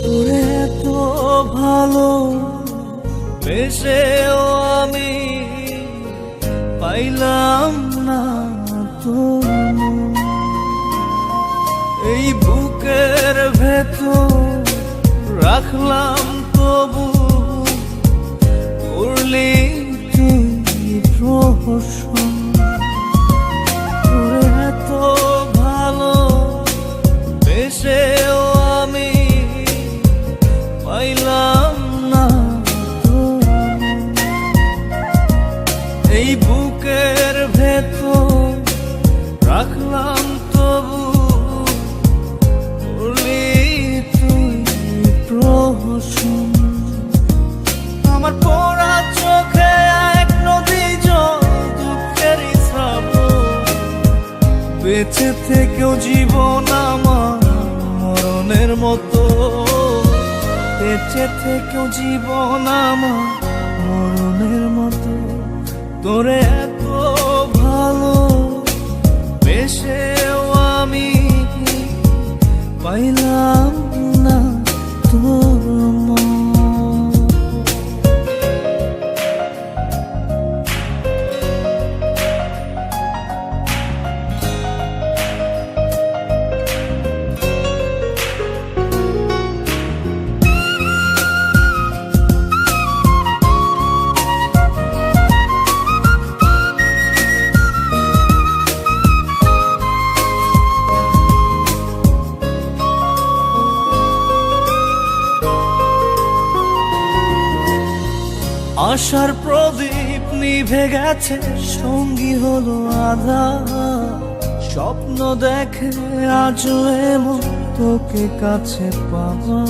তোরে তো ভালো বেশেও আমি পাইলাম না তো এই বুকের ভেতর রাখলাম তবু, করলি তুই প্রহসন এত ভালো বেশেও বুকের ভেতর রাখলাম তবু করলি তুই প্রহসন। আমার পড়া চোখে এক নদী জল দুঃখেরই বেঁচে থেকেও জীবন আমার মরণের মতো। বেঁচে থেকেও জীবন আমার মরণের মতো। তোরে পাইলাম আশার প্রদীপ নিভে গেছে সঙ্গী হলো আধা। স্বপ্ন দেখে আজও এমন তোকে কাছে পাওয়া।